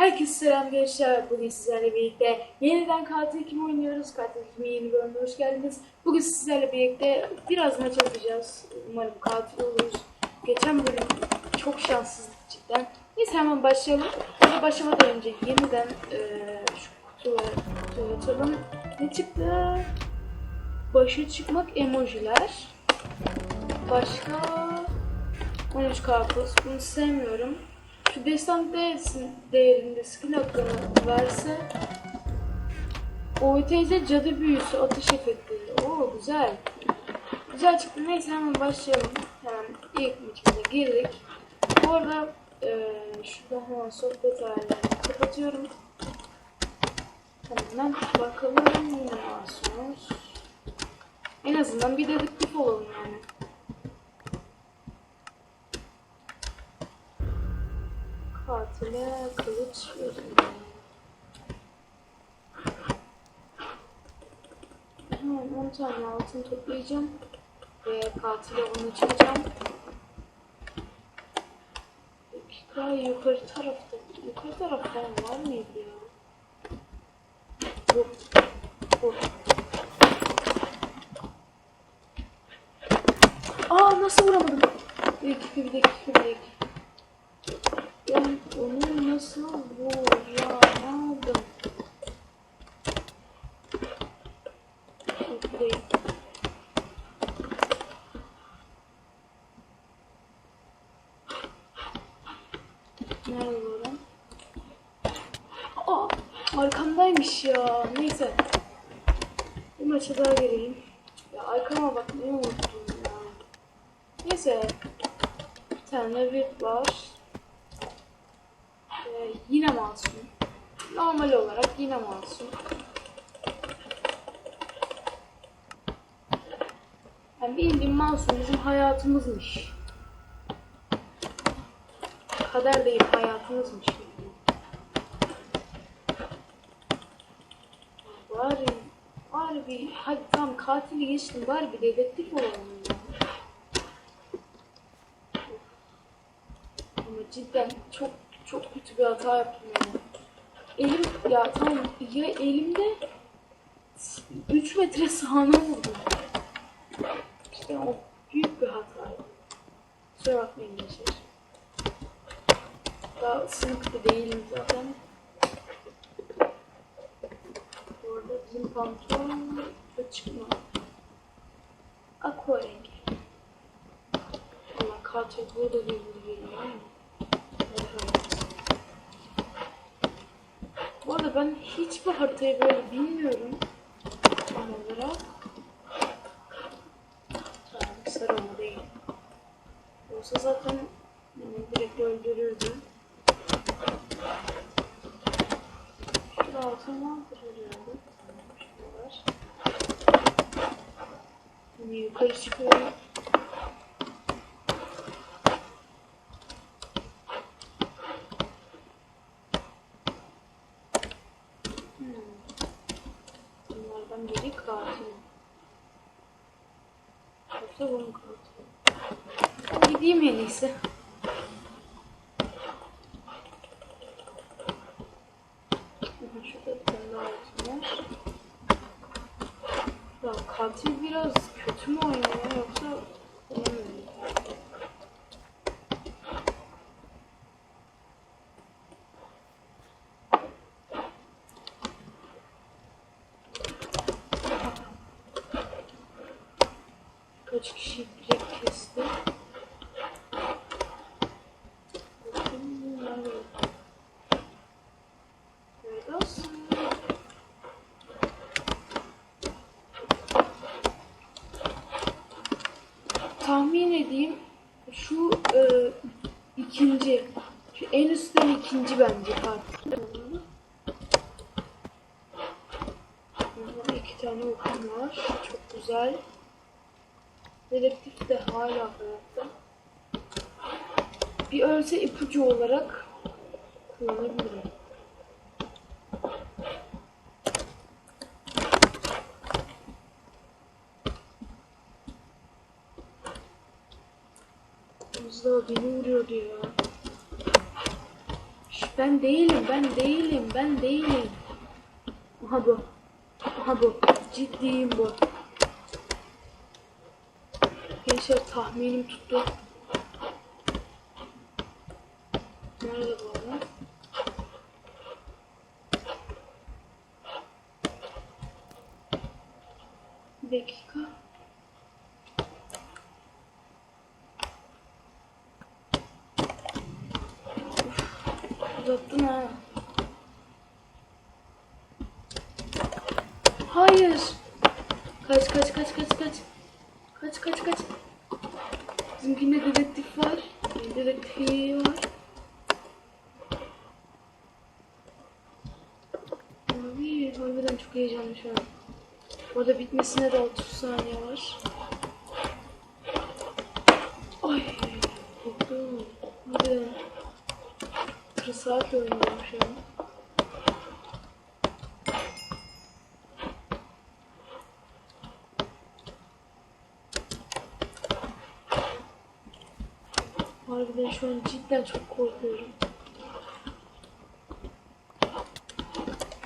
Herkese selam gençler. Bugün sizlerle birlikte yeniden Katil Kim oynuyoruz. Katil Kim'in yeni bölümüne hoş geldiniz. Bugün sizlerle birlikte biraz maç atacağız. Umarım katil oluruz. Geçen bölüm çok şanssızlık cidden. Neyse hemen başlayalım. Ama başlamadan önce yeniden eee şu kutuları, kutuyu açalım. Ne çıktı? Başa çıkmak emojiler. Başka 13 karpuz. Bunu sevmiyorum. Şu destan değersin, değerinde skill hakkını verse OTC cadı büyüsü atış efekti. Oo güzel. Güzel çıktı. Neyse hemen başlayalım. Hemen ilk maçımıza girdik. Bu arada eee şurada hemen sohbet halini kapatıyorum. Hemen bakalım yine masumuz. En azından bir dedektif olalım yani. Katile kılıç verildi. Hemen 10 tane altın toplayacağım. Ve katile onu çıkacağım. Dakika yukarı tarafta. Yukarı tarafta var mıydı ya? Bu. Bu. Aa nasıl vuramadım? Bir dakika bir dakika bir dakika. Nasıl vuramadım? Bekleyin. Nerede lan? Aa, arkamdaymış ya. Neyse. Bir maça daha gireyim. Ya arkama bak ne unuttum ya. Neyse. Bir tane VIP var. Ee, yine masum. Normal olarak yine masum. Yani bildiğin masum bizim hayatımızmış. Kader değil hayatımızmış. Bari, bari bir, hadi tamam katili geçtim bari bir dedektif olalım. Ama cidden çok çok kötü bir hata yaptım ya. Elim ya tamam ya elimde 3 metre sağına vurdum. İşte o büyük bir hata. Kusura bakmayın gençler. Daha sınıfta değilim zaten. Bu arada bizim pantolon da çıkma. Aqua rengi. Allah katil burada bir vurgu geliyor ama. Evet. Bu arada ben hiçbir haritayı böyle bilmiyorum. Tam olarak. Tamam, sarı ama değil. Olsa zaten beni direkt öldürürdü. Şurada altın vardır herhalde. Şurada var. Şimdi yukarı çıkıyorum. Katil? Ben gideyim en iyisi. Şurada bir tane daha var. Ya katil biraz kötü mü oynuyor yoksa Kaç kişi direkt kesti? Tahmin edeyim. Şu e, ikinci. Şu en üstten ikinci bence. Burada iki tane okum var. Çok güzel. Dedektif de hala hayatta. Bir ölse ipucu olarak kullanabilirim. Mustafa beni vuruyordu ya. Ben değilim, ben değilim, ben değilim. Aha bu. Aha bu. Ciddiyim bu. Gençler tahminim tuttu. Nerede bu adam? Bir dakika. Uzattın ha. Hayır. Kaç kaç kaç kaç kaç. Kaç kaç kaç. Bizimkinde dedektif var. Dedektif var. Abi harbiden çok heyecanlı şu an. Orada bitmesine de 30 saniye var. Ay korktum. Bir saat oynuyorum şu an. Harbiden şu an cidden çok korkuyorum.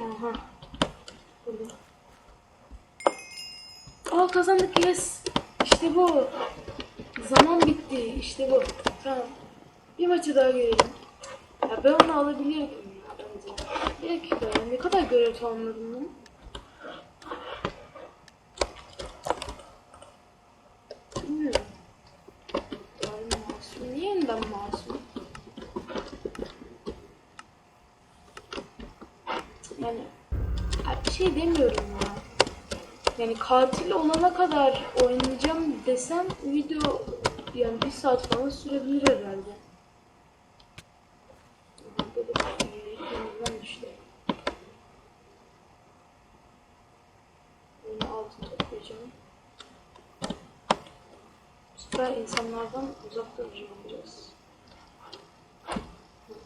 Aha. Aa kazandık yes. İşte bu. Zaman bitti. İşte bu. Tamam. Bir maçı daha görelim. Ya ben onu alabilirdim ya bence. Bir dakika. Ne kadar görev tamamladım ben? Bilmiyorum. Yani masum. Niye yeniden masum? Yani şey demiyorum ya. Yani katil olana kadar oynayacağım desem video yani bir saat falan sürebilir herhalde. Bu sefer insanlardan uzak duracağım biraz.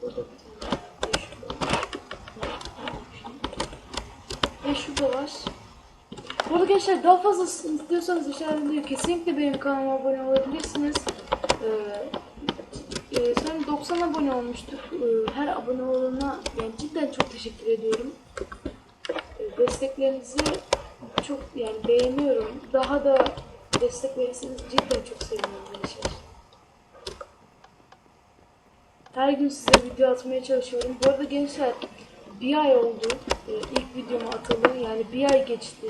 Burada bir tane ve şurada var. Ve şurada var. Bu arada gençler daha fazla istiyorsanız aşağıda kesinlikle benim kanalıma abone olabilirsiniz. Ee, e, sen 90 abone olmuştuk. Ee, her abone olana yani cidden çok teşekkür ediyorum. Ee, desteklerinizi çok yani beğeniyorum. Daha da destek verirseniz cidden çok sevinirim gençler. Her gün size video atmaya çalışıyorum. Bu arada gençler bir ay oldu. Ee, ilk videomu atalı yani bir ay geçti.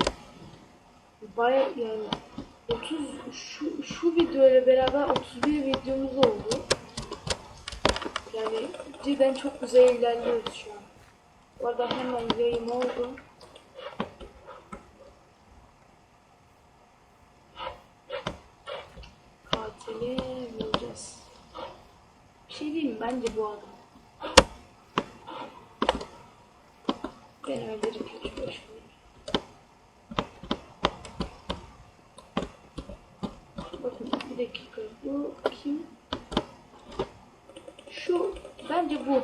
Baya yani 30 şu şu video beraber 31 videomuz oldu. Yani cidden çok güzel ilerliyoruz şu an. Bu arada hemen yayın oldu. Katili bulacağız. Bir şey diyeyim? Bence bu adam. Boş ver. Bakın bir dakika. Bu kim? Şu bence bu. Ya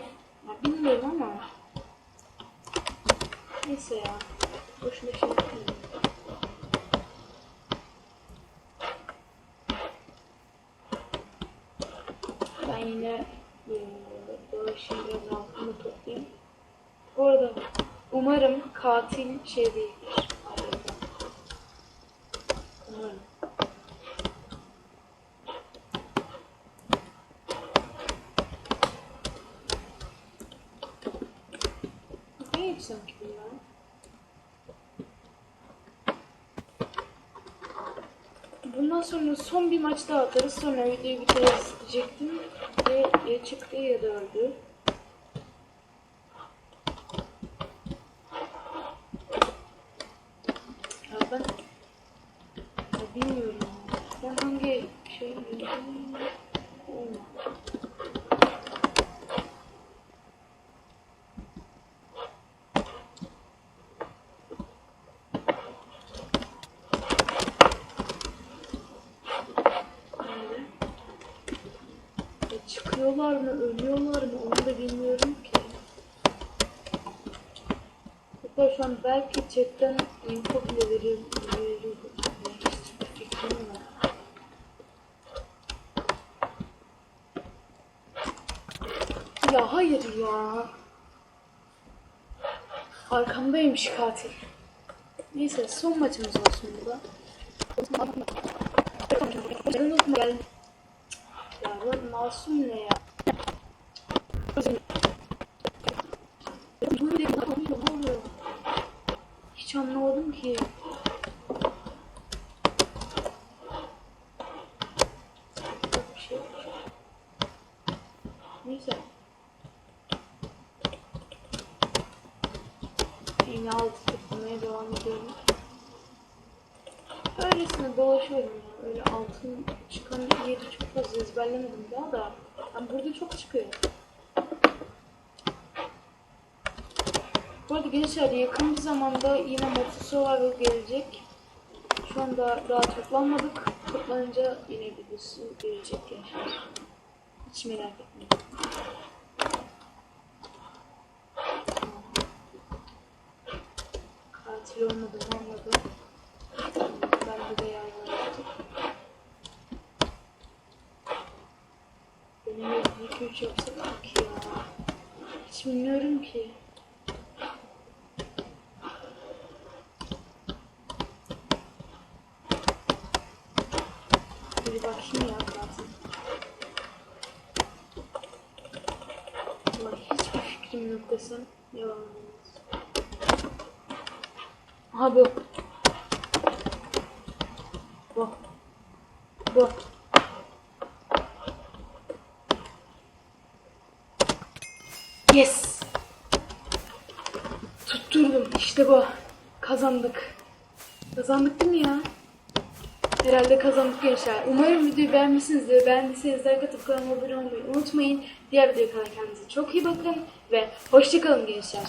bilmiyorum ama. Neyse ya. Boşuna şey yapmayayım. Ben yine e, dolaşayım biraz altını toplayayım. Bu arada umarım katil şey değildir. Umarım. Ne yapsam ki bunlar? Bundan sonra son bir maç daha atarız. Sonra videoyu bitiririz diyecektim. Ve ya çıktı ya da öldü. Ya ben ya bilmiyorum. Ben hangi şey Olmadı. Nerede? Ya çıkıyorlar mı, ölüyorlar mı onu da bilmiyorum ki. Hatta şu an belki chatten info bile verir, verir, Hayır ya. Arkamdaymış katil. Neyse son maçımız olsun bu da. Ben. Ya bu masum ne ya? Hiç anlamadım ki. Altı tutmaya devam ediyorum. Öylesine dolaşıyorum ya. Öyle altın çıkan yeri çok fazla ezberlemedim daha da. Yani burada çok çıkıyor. Bu arada gençler yakın bir zamanda yine Moto Survival gelecek. Şu anda daha toplanmadık. Toplanınca yine videosu gelecek gençler. Hiç merak etmeyin. Katil olmadığımı anladım. Ben de yardım yaptım. Benim evde 2-3 yapsak çok iyi ya. Hiç bilmiyorum ki. Bir bakayım ya zaten. Ulan hiçbir fikrim yok desem yalan olmaz. Aha. Bu. Bu. Yes. Tutturdum. İşte bu. Kazandık. Kazandık değil mi ya? Herhalde kazandık gençler. Umarım videoyu beğenmişsinizdir. Beğendiyseniz like atıp kanalıma abone olmayı unutmayın. Diğer videoya kadar kendinize çok iyi bakın ve hoşçakalın gençler.